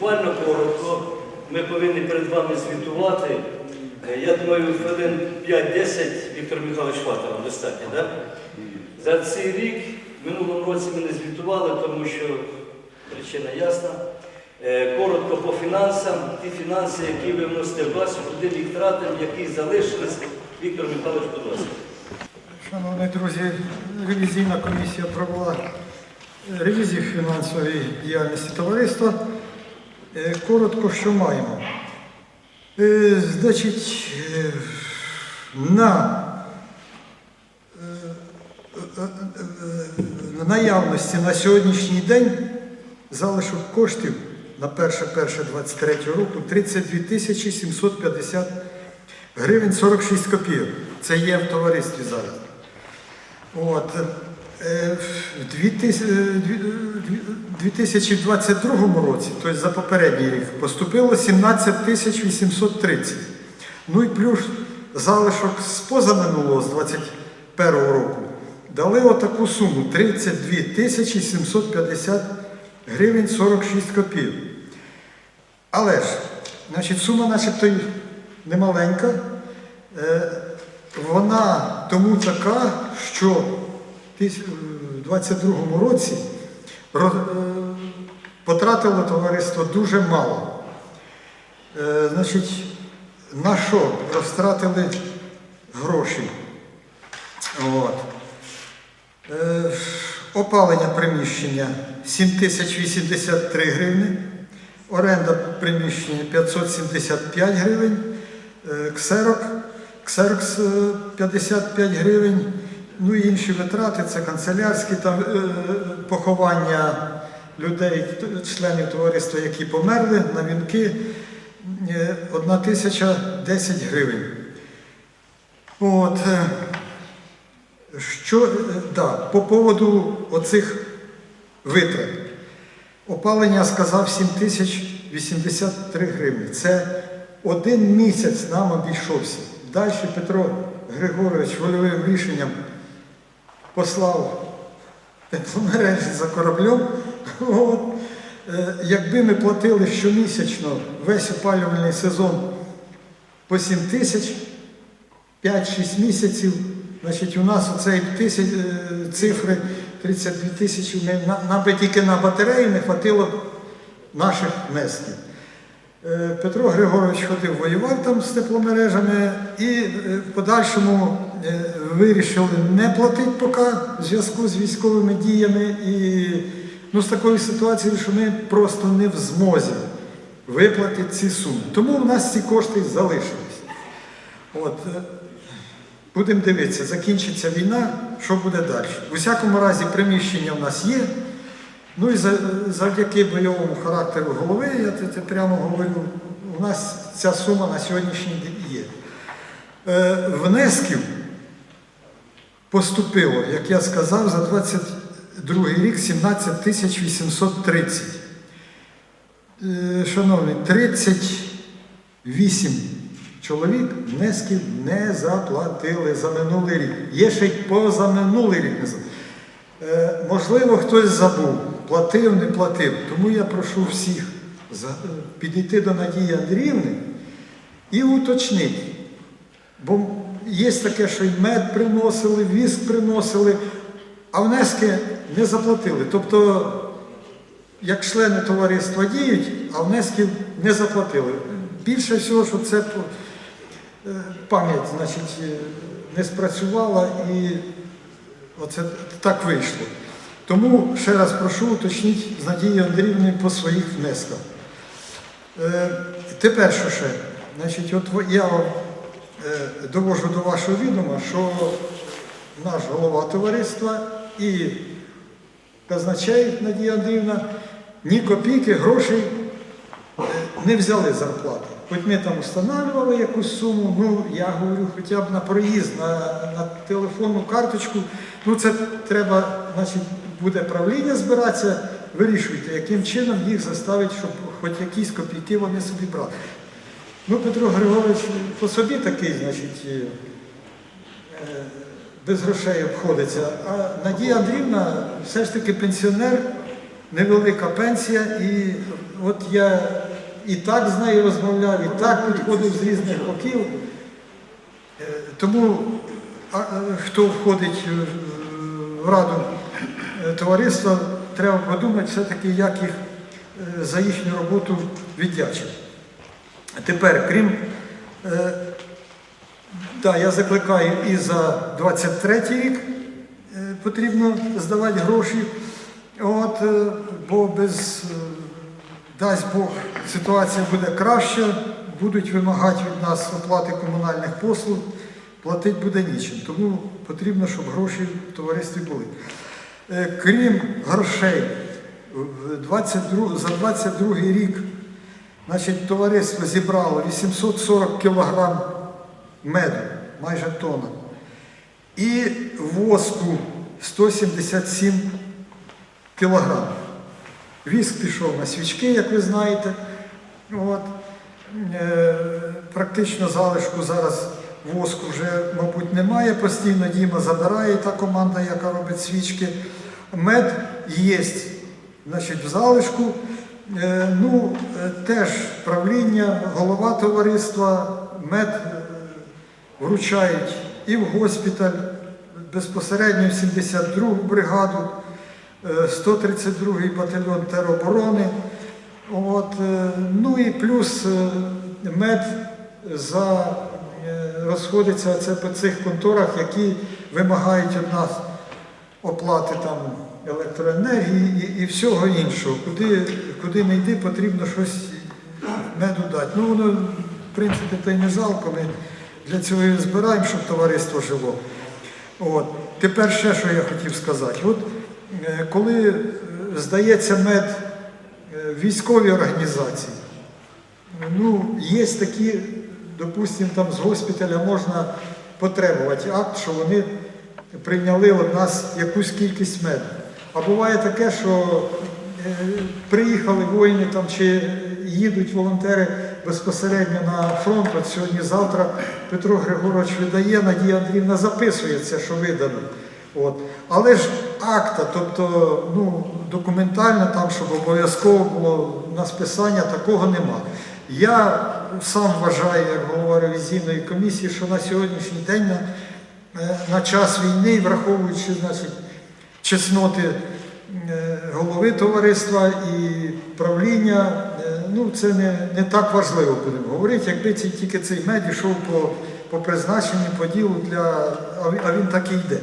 Буквально коротко, ми повинні перед вами звітувати. Е, Я думаю, хвилин 5-10 Віктор Михайлович Фатова достатньо, так? За цей рік, в минулому році ми не звітували, тому що причина ясна. Е, Коротко по фінансам, ті фінанси, які ви вносите в касу, куди їх тратимо, які залишились. Віктор Михайлович, будь ласка. Шановні друзі, ревізійна комісія провела ревізію фінансової діяльності товариства. Е, Коротко, що маємо. Е, Значить, е, на наявності на сьогоднішній день залишок коштів на 1.1.23 року 32 тисячі 750 гривень 46 копійок. Це є в товаристві зараз. От. Е, В 2000 е, е, 2022 році, тобто за попередній рік, поступило 17 тисяч 830. Ну і плюс залишок з позаминулого, з 2021 року, дали отаку суму 32 тисячі 750 гривень 46 копійок. Але ж, значить, сума начебто немаленька. Вона тому така, що в 2022 році е, потратило товариство дуже мало. Е, Значить, на що розтратили гроші? От. Е, Опалення приміщення 7083 гривні, оренда приміщення 575 гривень, ксерок, ксерокс е, 55 гривень, ну і інші витрати, це канцелярські там, е, поховання людей, членів товариства, які померли, на вінки е, 1010 гривень. От, е, що, да, по поводу оцих витрат. Опалення сказав 7083 гривні. Це один місяць нам обійшовся. Далі Петро Григорович вольовим рішенням послав тепломережі за кораблем. От. Е, Якби ми платили щомісячно весь опалювальний сезон по 7 тисяч, 5-6 місяців, значить у нас оцей тисяч, е, цифри 32 тисячі, нам би тільки на батареї не хватило наших внесків. Е, Петро Григорович ходив, воював там з тепломережами і в подальшому вирішили не платити поки в зв'язку з військовими діями і ну, з такою ситуацією, що ми просто не в змозі виплатити ці суми. Тому в нас ці кошти залишились. Е, будемо дивитися, закінчиться війна, що буде далі. У всякому разі, приміщення в нас є. Ну і за- завдяки бойовому характеру голови, я це прямо говорю, у нас ця сума на сьогоднішній день є. Е, внесків поступило, як я сказав, за 22 рік 17 тисяч 830. Е, Шановні, 38 чоловік внесків не заплатили за минулий рік. Є ще й позаминулий рік. Е, Можливо, хтось забув, платив, не платив. Тому я прошу всіх е, підійти до Надії Андріївни і уточнити. Бо є таке, що й мед приносили, віск приносили, а внески не заплатили. Тобто, як члени товариства діють, а внесків не заплатили. Більше всього, що це е, пам'ять значить, е, не спрацювала і Оце так вийшло. Тому ще раз прошу уточніть з Надією Андріївною по своїх внесках. Е, тепер що ще? Значить, от я довожу до вашого відома, що наш голова товариства і казначей Надія Андріївна ні копійки грошей е, не взяли зарплати. Хоч ми там встановлювали якусь суму, ну я говорю, хоча б на проїзд, на, на телефонну карточку. Ну це треба, значить, буде правління збиратися, вирішуйте, яким чином їх заставити, щоб хоч якісь копійки вони собі брали. Ну, Петро Григорович по собі такий, значить, е, е, без грошей обходиться. А Надія Андріївна все ж таки пенсіонер, невелика пенсія, і от я і так з нею розмовляв, і так підходив з різних боків. Е, Тому хто входить в раду товариства, треба подумати все-таки, як їх за їхню роботу віддячити. Тепер, крім, е, да, я закликаю і за 23 рік е, потрібно здавати гроші, от, е, бо без, е, дасть Бог, ситуація буде краща, будуть вимагати від нас оплати комунальних послуг, платити буде нічим. Тому потрібно, щоб гроші в товаристві були. Е, Крім грошей, 22, за 22 рік значить, товариство зібрало 840 кілограм меду, майже тонна, і воску 177 кілограм. Віск пішов на свічки, як ви знаєте. От. Е, практично залишку зараз воску вже, мабуть, немає. Постійно Діма забирає та команда, яка робить свічки. Мед є значить, в залишку. Е, ну, е, теж правління, голова товариства, мед е, вручають і в госпіталь, безпосередньо в 72-гу бригаду, е, 132-й батальйон тероборони. От, ну і плюс мед за, розходиться це по цих конторах, які вимагають від нас оплати там електроенергії і, і всього іншого. Куди, куди не йди, потрібно щось меду дати. Ну, воно, в принципі, то й не жалко. Ми для цього і збираємо, щоб товариство жило. От. Тепер ще що я хотів сказати. От, е, коли е, здається мед е, військовій організації, ну, є такі, допустимо, там з госпіталя можна потребувати акт, що вони прийняли від нас якусь кількість меду. А буває таке, що приїхали воїни там чи їдуть волонтери безпосередньо на фронт. От сьогодні-завтра Петро Григорович видає, Надія Андріївна записує це, що видано. От. Але ж акта, тобто ну, документально там, щоб обов'язково було на списання, такого нема. Я сам вважаю, як голова ревізійної комісії, що на сьогоднішній день на, е, на час війни, враховуючи значить, чесноти голови товариства і правління, е, ну це не, не так важливо будемо говорити, якби ці, тільки цей мед йшов по, по призначенню, по ділу для, а він так і йде.